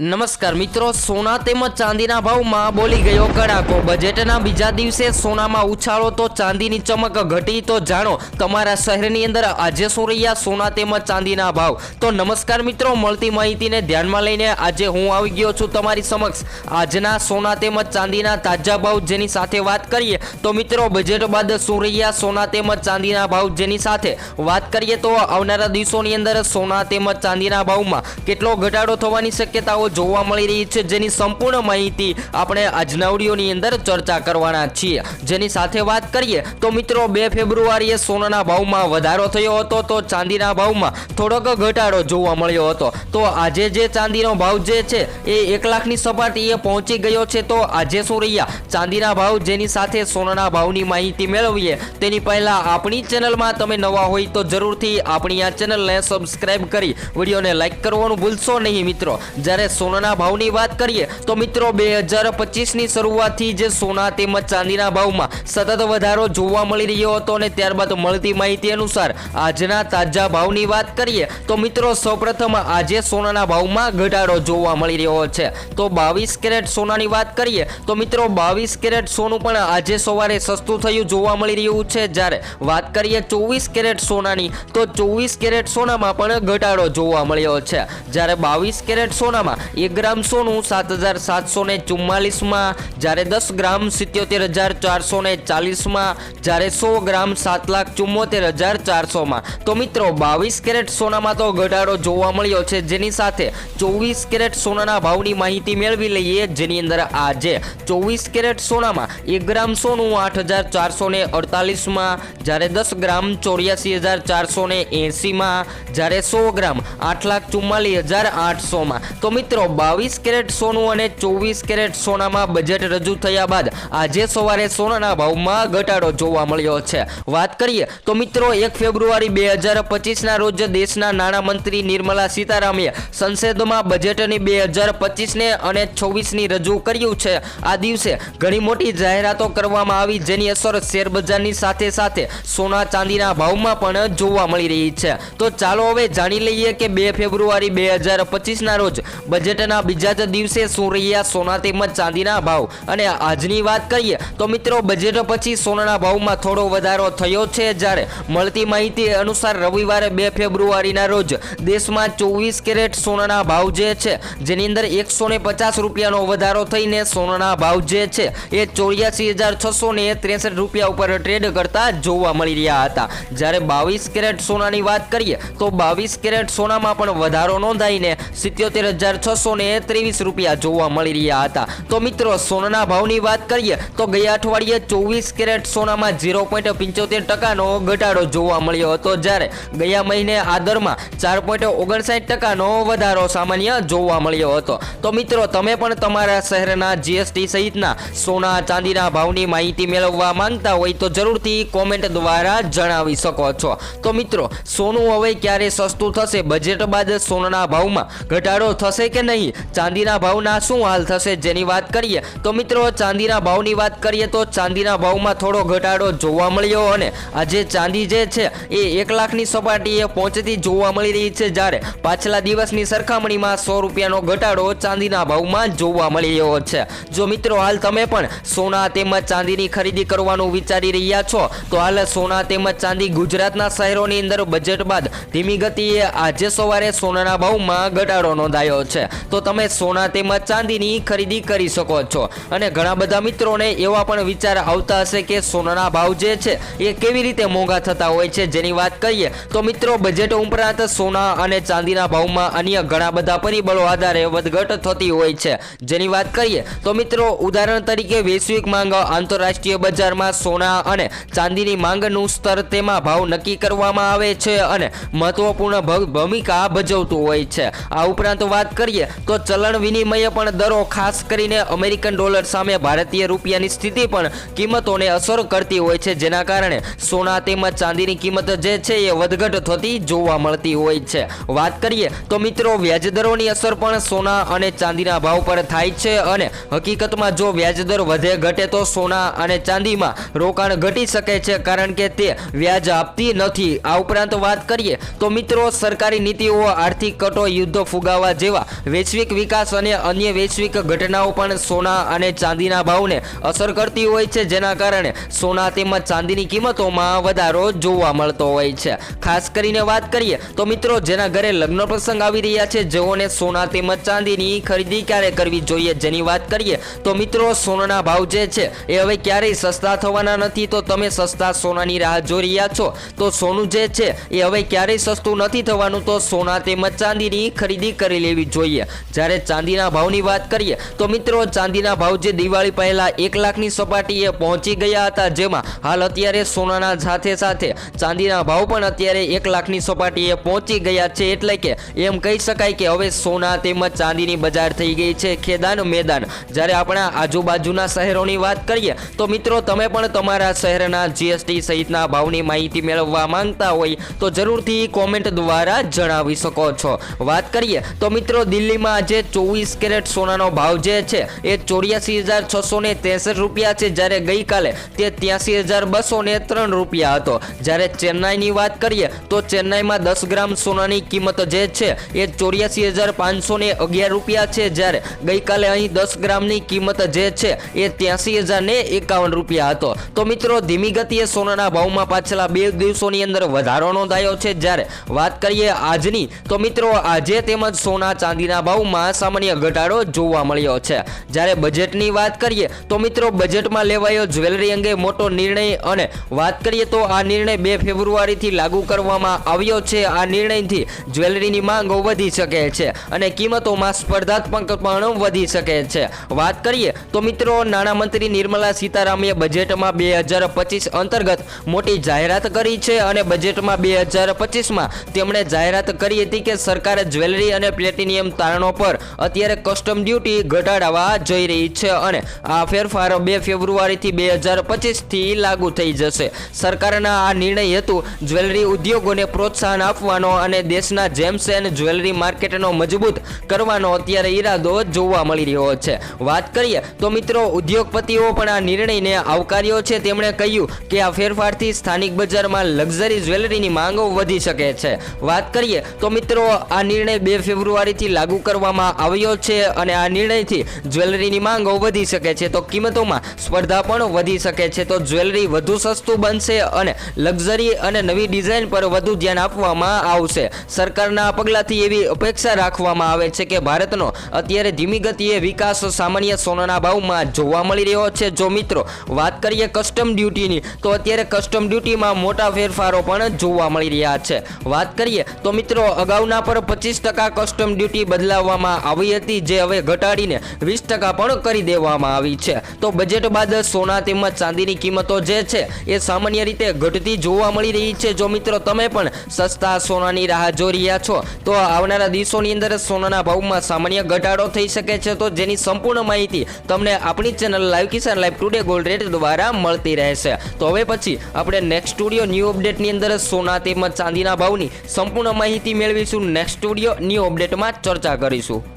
નમસ્કાર મિત્રો, સોના તેમજ ચાંદીના ભાવમાં બોલી ગયો કડાકો. બજેટના બીજા દિવસે સોનામાં ઉછાળો તો ચાંદીની ચમક ઘટી તો જાણો, તમારા શહેરની અંદર આજે શું રહ્યા સોના તેમજ ચાંદીના ભાવ? તો નમસ્કાર મિત્રો, મળતી માહિતીને ધ્યાનમાં લઈને આજે હું આવી ગયો છું તમારી સમક્ષ. આજના સોના તેમજ ચાંદીના તાજા ભાવ જેની સાથે વાત કરીએ, તો મિત્રો, બજેટ બાદ શું રહ્યા સોના તેમજ ચાંદીના ભાવ જેની સાથે? વાત કરીએ તો આવનારા દિવસોની અંદર સોના તેમજ ચાંદીના ભાવમાં કેટલો ઘટાડો થવાની શક્યતાઓ જોવા મળી રહી છે જેની સંપૂર્ણ માહિતી આપણે આજના વિડીયોની અંદર ચર્ચા કરવાના છીએ. જેની સાથે વાત કરીએ તો મિત્રો, બે ફેબ્રુઆરીએ સોનાના ભાવમાં વધારો થયો હતો તો ચાંદીના ભાવમાં થોડોક ઘટાડો જોવા મળ્યો હતો. તો આજે જે ચાંદીનો ભાવ જે છે એ એક લાખની સપાટીએ પહોંચી ગયો છે. તો આજે શું રહ્યા? ચાંદીના ભાવ જેની સાથે સોનાના ભાવની માહિતી મેળવીએ તેની પહેલા આપણી ચેનલમાં તમે નવા હોય તો જરૂરથી આપણી આ ચેનલને સબસ્ક્રાઈબ કરી વિડીયોને લાઈક કરવાનું ભૂલશો નહીં મિત્રો. જ્યારે સોનાના ભાવની વાત કરીએ તો મિત્રો બે હજાર પચીસની શરૂઆતથી જે સોના તેમજ ચાંદીના ભાવમાં સતત વધારો જોવા મળી રહ્યો હતો અને ત્યારબાદ મળતી માહિતી અનુસાર આજના તાજા ભાવની વાત કરીએ તો મિત્રો સૌપ્રથમ આજે સોનાના ભાવમાં ઘટાડો જોવા મળી રહ્યો છે. તો બાવીસ કેરેટ સોનાની વાત કરીએ તો મિત્રો બાવીસ કેરેટ સોનું પણ આજે સવારે સસ્તું થયું જોવા મળી રહ્યું છે. જ્યારે વાત કરીએ ચોવીસ કેરેટ સોનાની તો ચોવીસ કેરેટ સોનામાં પણ ઘટાડો જોવા મળ્યો છે. જ્યારે બાવીસ કેરેટ સોનામાં એક ગ્રામ સોનું સાત હજાર સાતસો ને ચુમ્માલીસમાં, જ્યારે દસ ગ્રામ સિત્યોતેર હજાર ચારસો ને ચાલીસમાં, જ્યારે સો ગ્રામ સાત લાખ ચુમ્મોતેર હજાર ચારસોમાં. તો મિત્રો, બાવીસ કેરેટ સોનામાં તો ઘટાડો જોવા મળ્યો છે. જેની સાથે ચોવીસ કેરેટ સોનાના ભાવની માહિતી મેળવી લઈએ. જેની અંદર આજે ચોવીસ કેરેટ સોનામાં એક ગ્રામ સોનું આઠ હજાર ચારસો ને અડતાલીસમાં, જ્યારે દસ ગ્રામ ચોર્યાસી હજાર ચારસો ને એંસીમાં જ્યારે સો ગ્રામ આઠ લાખ ચુમ્માલીસ હજાર આઠસોમાં. તો મિત્રો બાવીસ કેરેટ સોનું અને ચોવીસ કેરેટ સોનામાં બજેટ રજૂ થયા બાદ આજે સવારે સોનાના ભાવમાં ઘટાડો જોવા મળ્યો છે. વાત કરીએ તો મિત્રો, એક ફેબ્રુઆરી બે હજાર પચીસના રોજ દેશના નાણામંત્રી નિર્મલા સીતારામે સંસદમાં બજેટની બે હજાર પચીસને અને છવ્વીસની રજૂ કર્યું છે. આ દિવસે ઘણી મોટી જાહેરાતો કરવામાં આવી, જેની અસર શેરબજારની સાથે સાથે સોના ચાંદીના ભાવમાં પણ જોવા મળી રહી છે. તો ચાલો હવે જાણી લઈએ કે બે ફેબ્રુઆરી બે હજાર પચીસના રોજ બજેટના બીજા જ દિવસે શું સોના તેમજ ચાંદીના ભાવ. અને આજની વાત કરીએ તો મિત્રો બજેટ પછી સોનાના ભાવમાં થોડો વધારો થયો છે જ્યારે મળતી માહિતી અનુસાર રવિવારે બે ફેબ્રુઆરીના રોજ દેશમાં ચોવીસ કેરેટ સોનાના ભાવ જે છે, જેની અંદર એકસો ને પચાસ રૂપિયાનો વધારો થઈને સોનાના ભાવ જે છે, એ ચોર્યાસી હજાર છસો ને ત્રેસઠ રૂપિયા ઉપર ટ્રેડ કરતા જોવા મળી રહ્યા હતા. જ્યારે બાવીસ કેરેટ સોનાની વાત કરીએ તો બાવીસ કેરેટ સોનામાં પણ વધારો નોંધાઈને સિત્યોતેર હજાર છસો ને ત્રેવીસ રૂપિયા જોવા મળી રહ્યા હતા. તો મિત્રો, સોનાના ભાવની વાત કરીએ, તો ગયા અઠવાડિયે ચોવીસ કેરેટ સોનામાં ઝીરો પોઈન્ટ પંચોતેર ટકાનો ઘટાડો જોવા મળ્યો હતો. જ્યારે ગયા મહિને આ દરમાં ચાર પોઈન્ટ ઓગણસાઠ ટકાનો વધારો સામાન્ય જોવા મળ્યો હતો. તો મિત્રો, તમે પણ તમારા શહેરના જીએસટી સહિતના સોના ચાંદીના ભાવની માહિતી મેળવવા માંગતા હોય તો જરૂરથી કોમેન્ટ દ્વારા જણાવી શકો છો. તો મિત્રો, સોનું હવે ક્યારે સસ્તું થશે? બજેટ બાદ સોનાના ભાવમાં ઘટાડો થશે કે નહીં? ચાંદીના ભાવના શું હાલ થશે જેની વાત કરીએ? તો મિત્રો, ચાંદીના ભાવની વાત કરીએ તો ચાંદીના ભાવમાં થોડો ઘટાડો જોવા મળ્યો અને આજે ચાંદી જે છે એ એક લાખની સપાટીએ પહોંચતી જોવા મળી રહી છે જ્યારે પાછલા દિવસની સરખામણીમાં સો રૂપિયાનો ઘટાડો ચાંદીના ભાવમાં જોવા મળી રહ્યો છે. જો મિત્રો, હાલ તમે પણ સોના તેમજ ચાંદીની ખરીદી કરવાનું વિચારી રહ્યા છો, તો હાલ સોના તેમજ ચાંદી ગુજરાતના શહેરોની અંદર બજેટ બાદ ધીમી ગતિએ આજે સવારે સોનાના ભાવમાં ઘટાડો નોંધાયો છે. તો તમે સોના તેમજ ચાંદીની ખરીદી કરી શકો છો. અને ઘણા બધા મિત્રોને એવા પણ વિચાર આવતા હશે કે સોનાના ભાવ જે છે એ કેવી રીતે મોંઘા થતા હોય છે જેની વાત કરીએ, તો મિત્રો બજેટ ઉપરાંત સોના અને ચાંદીના ભાવમાં અન્ય ઘણા બધા પરિબળો આધારે વધઘટ થતી હોય છે. જેની વાત કરીએ, તો મિત્રો ઉદાહરણ તરીકે વૈશ્વિક માંગ આંતરરાષ્ટ્રીય બજારમાં સોના અને ચાંદીની માંગનું સ્તર તેમાં ભાવ નક્કી કરવામાં આવે છે અને મહત્વપૂર્ણ ભૂમિકા ભજવતું હોય છે. આ ઉપરાંત વાત કરીએ તો ચલણ વિનિમય પણ દરો ખાસ કરીને અમેરિકન ડોલર સામે ભારતીય રૂપિયાની સ્થિતિ પણ કિંમતોને અસર કરતી હોય છે, જેના કારણે સોના તેમજ ચાંદીની કિંમત જે છે એ વધઘટ થતી જોવા મળતી હોય છે. વાત કરીએ તો મિત્રો વ્યાજદરોની અસર પણ સોના અને ચાંદીના ભાવ પર થાય છે અને હકીકતમાં જો વ્યાજદર વધે ઘટે તો સોના અને ચાંદીમાં રોકાણ ઘટી શકે છે, કારણ કે તે વ્યાજ આપતી નથી. આ ઉપરાંત વાત કરીએ તો મિત્રો, સરકારી નીતિઓ આર્થિક કટો, યુદ્ધ ફુગાવા જેવા વૈશ્વિક વિકાસ અને અન્ય વૈશ્વિક ઘટનાઓ પણ સોના અને ચાંદીના ભાવને અસર કરતી હોય છે, જેના કારણે સોના તેમજ ચાંદીની કિંમતોમાં વધારો જોવા મળતો હોય છે. ખાસ કરીને વાત કરીએ તો મિત્રો, જેના ઘરે લગ્ન પ્રસંગ આવી રહ્યા છે, જેઓને સોના તેમજ ચાંદીની ખરીદી ક્યારે કરવી જોઈએ જેની વાત કરીએ તો મિત્રો, સોનાના ભાવ જે છે એ હવે ક્યારેય સસ્તા થવાના નથી. તો તમે સસ્તા સોનાની રાહ જોઈ રહ્યા છો, તો સોનું જે છે એ હવે ક્યારેય સસ્તું નથી થવાનું. તો સોના તેમજ ચાંદીની ખરીદી કરી લેવી જોઈએ. જ્યારે ચાંદીના ભાવની વાત કરીએ, તો મિત્રો ચાંદીના ભાવ જે દિવાળી પહેલાં એક લાખની સપાટીએ પહોંચી ગયા હતા, જેમાં હાલ અત્યારે સોનાના સાથે સાથે ચાંદીના ભાવ પણ અત્યારે એક લાખની સપાટીએ પહોંચી ગયા છે. એટલે કે એમ કહી શકાય કે હવે સોના તેમજ ચાંદીની બજાર થઈ ગઈ છે ખેદાન મેદાન. જ્યારે આપણા આજુબાજુના શહેરોની વાત કરીએ, તો મિત્રો તમે પણ તમારા શહેરના જીએસટી સહિતના ભાવની માહિતી મેળવવા માંગતા હોય, તો જરૂરથી કોમેન્ટ દ્વારા જણાવી શકો છો. વાત કરીએ, તો મિત્રો દિલ્હીમાં આજે ચોવીસ કેરેટ સોનાનો ભાવ જે છે એ ચોર્યાસી હજાર છસો ને ત્રેસઠ રૂપિયા છે. જ્યારે ગઈકાલે તે ત્યાસી હજાર બસો ને ત્રણ રૂપિયા હતો. જ્યારે ચેન્નાઈની વાત કરીએ તો ચેન્નાઈમાં દસ ગ્રામ સોનાની કિંમત જે છે એ ચોર્યાસી હજાર પાંચસો ને અગિયાર રૂપિયા છે. જ્યારે ગઈકાલે અહીં દસ ગ્રામની કિંમત જે છે એ ત્યાસી હજાર ને એકાવન રૂપિયા હતો. તો મિત્રો, ધીમી ગતિએ સોનાના ભાવમાં પાછલા બે દિવસોની અંદર વધારો નોંધાયો છે. જ્યારે વાત કરીએ આજની, તો મિત્રો, આજે તેમજ સોના ચાંદીના ભાવમાં સામાન્ય ઘટાડો જોવા મળ્યો છે. જ્યારે બજેટની વાત કરીએ તો મિત્રો બજેટમાં લેવાયો જ્વેલરી અંગે મોટો નિર્ણય અને વાત કરીએ તો આ નિર્ણય બે ફેબ્રુઆરીથી લાગુ કરવામાં આવ્યો છે. આ નિર્ણયથી જ્વેલરીની માંગ વધી શકે છે અને કિંમતોમાં સ્પર્ધાત્મક પણ વધી શકે છે. વાત કરીએ તો મિત્રો નાણામંત્રી નિર્મલા સીતારામને બજેટમાં બે હજાર પચીસ અંતર્ગત મોટી જાહેરાત કરી છે અને બજેટમાં બે હજાર પચીસમાં તેમણે જાહેરાત કરી હતી કે સરકારે જ્વેલરી અને પ્લેટિનિયમ તારણો પર અત્યારે કસ્ટમ ડ્યુટી ઘટાડવા જઈ રહી છે અને આ ફેરફાર બે ફેબ્રુઆરીથી બે હજાર પચીસથી લાગુ થઈ જશે. સરકારના આ નિર્ણય હેતુ જ્વેલરી ઉદ્યોગોને પ્રોત્સાહન આપવાનો અને દેશના જેમ્સ એન્ડ જ્વેલરી માર્કેટનો મજબૂત કરવાનો અત્યારે ઈરાદો જોવા મળી રહ્યો છે. વાત કરીએ તો મિત્રો, ઉદ્યોગપતિઓ પણ આ નિર્ણયને આવકાર્યો છે. તેમણે કહ્યું કે આ ફેરફારથી સ્થાનિક બજારમાં લક્ઝરી જ્વેલરીની માંગો વધી શકે છે. વાત કરીએ તો મિત્રો, આ નિર્ણય બે ફેબ્રુઆરીથી લાગુ કરવામાં આવ્યો છે અને આ નિર્ણયથી જ્વેલરીની માંગો વધી શકે છે. તો કિંમતોમાં સ્પર્ધા પણ વધી શકે છે. તો જ્વેલરી વધુ સસ્તું બનશે અને લક્ઝરી અને નવી ડિઝાઇન પર વધુ ધ્યાન આપવામાં આવશે. સરકારના પગલાંથી એવી અપેક્ષા રાખવામાં આવે છે કે ભારતનો અત્યારે ધીમી ગતિએ વિકાસ સામાન્ય સોનાના ભાવમાં જોવા મળી રહ્યો છે. જો મિત્રો વાત કરીએ કસ્ટમ ડ્યુટીની, તો અત્યારે કસ્ટમ ડ્યુટીમાં મોટા ફેરફારો પણ જોવા મળી રહ્યા છે. વાત કરીએ તો મિત્રો અગાઉના પર પચીસ ટકા કસ્ટમ ડ્યુટી બદલાવવામાં આવી હતી, જે હવે ઘટાડીને વીસ ટકા પણ કરી દેવામાં આવી છે. તો બજેટ બાદ સોના તેમજ ચાંદીની કિંમતો જે છે, એ સામાન્ય રીતે ઘટતી જોવા મળી રહી છે. જો મિત્રો તમે પણ સસ્તા સોનાની રાહ જોઈ રહ્યા છો, તો આવનારા દિવસોની અંદર સોનાના ભાવમાં સામાન્ય ઘટાડો થઈ શકે છે. તો જેની સંપૂર્ણ માહિતી તમને આપણી channel live Kisan live today gold rate દ્વારા મળતી રહેશે. તો હવે પછી આપણે નેક્સ્ટ સ્ટુડિયો ન્યૂ અપડેટની અંદર સોના તેમજ ચાંદીના ભાવની સંપૂર્ણ માહિતી મેળવીશું. નેક્સ્ટ સ્ટુડિયો ન્યૂ અપડેટમાં ચર્ચા કરીશું.